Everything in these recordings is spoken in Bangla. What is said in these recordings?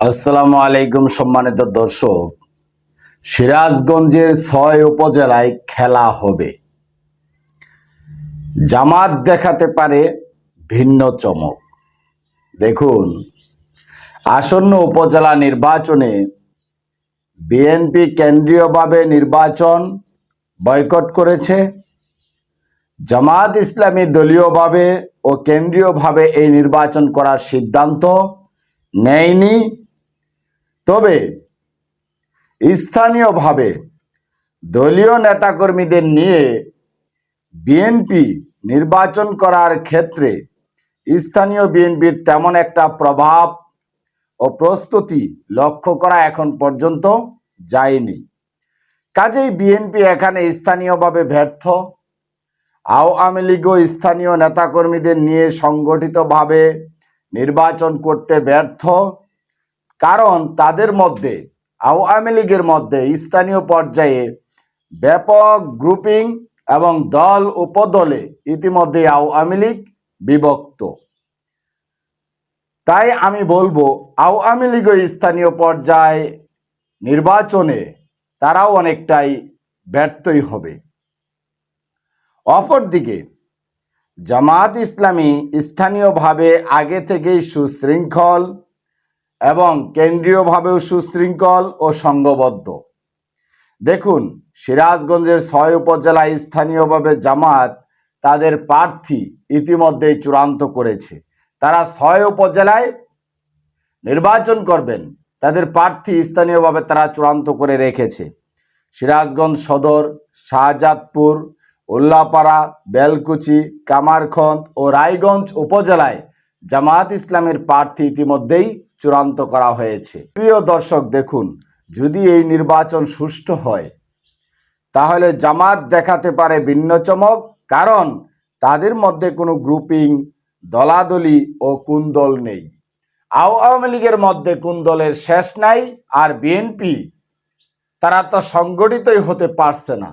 আসসালামু আলাইকুম সম্মানিত দর্শক। সিরাজগঞ্জের ছয় উপজেলায় খেলা হবে। জামাত দেখাতে পারে ভিন্ন চমক। দেখুন, আসন্ন উপজেলা নির্বাচনে বিএনপি কেন্দ্রীয়ভাবে নির্বাচন বয়কট করেছে। জামাত ইসলামী দলীয়ভাবে ও কেন্দ্রীয়ভাবে এই নির্বাচন করার সিদ্ধান্ত নেয়নি। তবে স্থানীয়ভাবে দলীয় নেতাকর্মীদের নিয়ে বিএনপি নির্বাচন করার ক্ষেত্রে স্থানীয় বিএনপির তেমন একটা প্রভাব ও প্রস্তুতি লক্ষ্য করা এখন পর্যন্ত যায়নি। কাজেই বিএনপি এখানে স্থানীয়ভাবে ব্যর্থ। আওয়ামী লীগও স্থানীয় নেতাকর্মীদের নিয়ে সংগঠিতভাবে নির্বাচন করতে ব্যর্থ। কারণ তাদের মধ্যে, আওয়ামী লীগের মধ্যে স্থানীয় পর্যায়ে ব্যাপক গ্রুপিং এবং দল উপদলে ইতিমধ্যে আওয়ামী লীগ বিভক্ত। তাই আমি বলব, আওয়ামী লীগ স্থানীয় পর্যায়ে নির্বাচনে তারাও অনেকটাই ব্যর্থই হবে। অপরদিকে, জামাত ইসলামী স্থানীয়ভাবে আগে থেকেই সুশৃঙ্খল এবং কেন্দ্রীয়ভাবেও সুশৃঙ্খল ও সংঘবদ্ধ দেখুন, সিরাজগঞ্জের ছয় উপজেলায় স্থানীয়ভাবে জামাত তাদের প্রার্থী ইতিমধ্যেই চূড়ান্ত করেছে। তারা ছয় উপজেলায় নির্বাচন করবেন, তাদের প্রার্থী স্থানীয়ভাবে তারা চূড়ান্ত করে রেখেছে। সিরাজগঞ্জ সদর, শাহজাদপুর, উল্লাপাড়া, বেলকুচি, কামারখন্দ ও রায়গঞ্জ উপজেলায় জামায়াত ইসলামের প্রার্থী ইতিমধ্যেই চূড়ান্ত করা হয়েছে। প্রিয় দর্শক, দেখুন, যদি এই নির্বাচন সুষ্ঠু হয়, তাহলে জামাত দেখাতে পারে ভিন্ন চমক, কারণ তাদের মধ্যে কোনো গ্রুপিং দলাদলি ও কুন্দল নেই। আওয়ামী লীগের মধ্যে কুন্দলের শেষ নাই, আর বিএনপি তারা তো সংগঠিতই হতে পারছে না।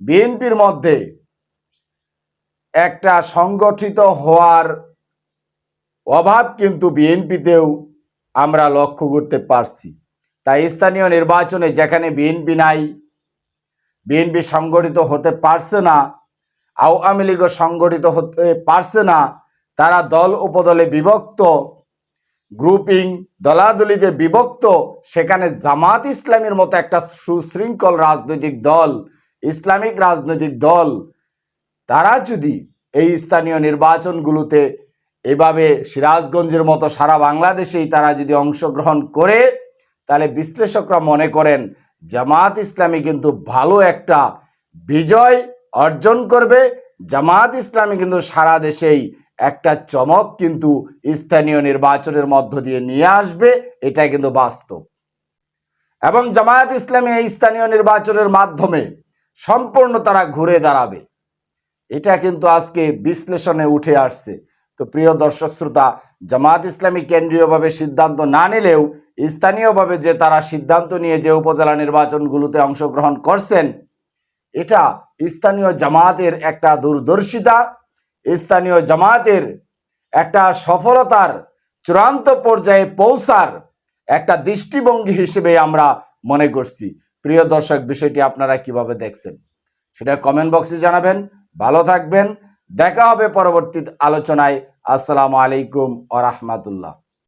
বিএনপির মধ্যে একটা সংগঠিত হওয়ার অভাব কিন্তু বিএনপিতেও আমরা লক্ষ্য করতে পারছি। তাই স্থানীয় নির্বাচনে যেখানে বিএনপি নাই, বিএনপি সংগঠিত হতে পারছে না, আওয়ামী লীগও সংগঠিত হতে পারছে না, তারা দল উপদলে বিভক্ত, গ্রুপিং, দলাদলিতে বিভক্ত, সেখানে জামাত ইসলামের মতো একটা সুশৃঙ্খল রাজনৈতিক দল, ইসলামিক রাজনৈতিক দল, তারা যদি এই স্থানীয় নির্বাচনগুলোতে এভাবে সিরাজগঞ্জের মতো সারা বাংলাদেশেই তারা যদি অংশগ্রহণ করে, তাহলে বিশ্লেষকরা মনে করেন জামাত ইসলামী কিন্তু ভালো একটা বিজয় অর্জন করবে। জামাত ইসলামী কিন্তু সারা দেশেই একটা চমক কিন্তু স্থানীয় নির্বাচনের মধ্য দিয়ে নিয়ে আসবে এটা কিন্তু বাস্তব। এবং জামায়াত ইসলামী এই স্থানীয় নির্বাচনের মাধ্যমে সম্পূর্ণ তারা ঘুরে দাঁড়াবে। এটা কিন্তু আজকে বিশ্লেষণে উঠে আসছে। তো প্রিয় দর্শক শ্রোতা জামাত ইসলামী কেন্দ্রীয়ভাবে সিদ্ধান্ত না নিলেও স্থানীয়ভাবে যে তারা সিদ্ধান্ত নিয়ে যে উপজেলা নির্বাচনগুলোতে অংশগ্রহণ করছেন, এটা স্থানীয় জামাতের একটা দূরদর্শিতা, স্থানীয় জামাতের একটা সফলতার চূড়ান্ত পর্যায়ে পৌঁছার একটা দৃষ্টিভঙ্গি হিসেবে আমরা মনে করছি। প্রিয় দর্শক, বিষয়টি আপনারা কীভাবে দেখছেন? সেটা কমেন্ট বক্সে জানাবেন। ভালো থাকবেন। দেখা হবে পরবর্তী আলোচনায়। আসসালামু আলাইকুম ও রাহমাতুল্লাহ।